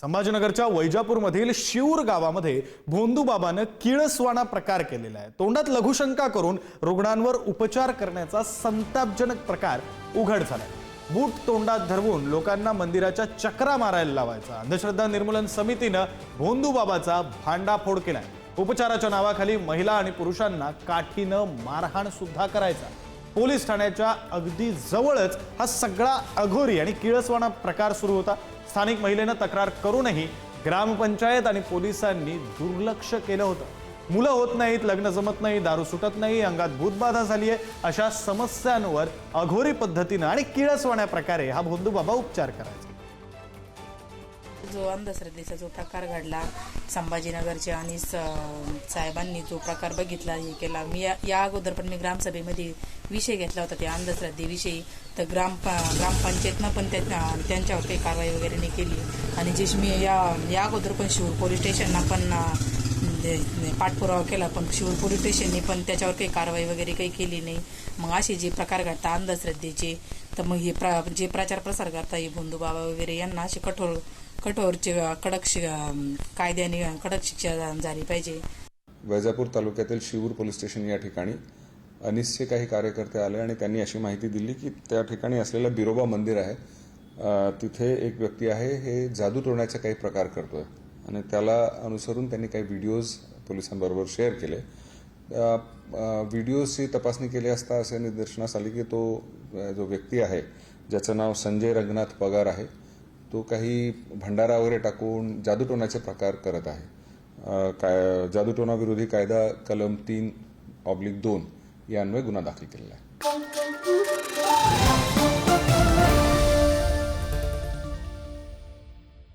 संभाजीनगरच्या वैजापूरमधील शिऊर गावामध्ये भोंदूबाबानं किळसवाणा प्रकार केलेला आहे. तोंडात लघुशंका करून रुग्णांवर उपचार करण्याचा संतापजनक प्रकार उघड झालाय. बूट तोंडात धरवून लोकांना मंदिराच्या चक्रा मारायला लावायचा. अंधश्रद्धा निर्मूलन समितीनं भोंदूबाबाचा भांडाफोड केलाय. उपचाराच्या नावाखाली महिला आणि पुरुषांना काठीनं मारहाण सुद्धा करायचा. पोलीस ठाण्याच्या अगदी जवळच हा सगळा अघोरी आणि किळसवाणा प्रकार सुरू होता. स्थानिक महिलेनं तक्रार करूनही ग्रामपंचायत आणि पोलिसांनी दुर्लक्ष केलं होतं. मुलं होत नाहीत लग्न जमत नाही दारू सुटत नाही अंगात भूतबाधा झाली आहे अशा समस्यांवर अघोरी पद्धतीनं आणि किळसवाण्या प्रकारे हा भोंदूबाबा उपचार करायचा. जो अंधश्रद्धेचा जो प्रकार घडला संभाजीनगरच्या आणि स- साहेबांनी जो प्रकार बघितला हे केला. मी या या अगोदर पण मी ग्रामसभेमध्ये विषय घेतला होता त्या अंधश्रद्धेविषयी. तर ग्राम ग्रामपंचायतनं पण त्या त्यांच्यावर काही कारवाई वगैरे नाही केली. आणि जे मी या या अगोदर पण शिवूर पोलीस स्टेशनला पण म्हणजे, म्हणजे पाठपुरावा केला पण शिवूर पोलीस स्टेशनने पण त्याच्यावर काही कारवाई वगैरे काही केली नाही. मग असे जे प्रकार घडतात अंधश्रद्धेचे तर मग हे प्र जे प्रचार प्रसार करता हे बंधुबाबा वगैरे यांना असे कठोर कठोरचे कडक शि- कायद्याने कडक शिक्षा झाली पाहिजे. वैजापूर तालुक्यातील शिवूर पोलीस स्टेशन या ठिकाणी अनिसचे काही कार्यकर्ते आले आणि त्यांनी अशी माहिती दिली की त्या ठिकाणी असलेलं बिरोबा मंदिर आहे. तिथे एक व्यक्ती आहे हे जादू तोडण्याचा काही प्रकार करतोय. आणि त्याला अनुसरून त्यांनी काही व्हिडिओज पोलिसांबरोबर शेअर केले. अ, व्हिडिओजची तपासणी केली असता असे निदर्शनास आले की तो जो व्यक्ती आहे ज्याचं नाव संजय रंगनाथ पगार आहे तो काही भंडारा वगैरे टाकून जादूटोणाचे प्रकार करत आहे. काय जादूटोणा विरोधी कायदा कलम तीन ऑब्लिक दोन यान्वये गुन्हा दाखल केलेला आहे.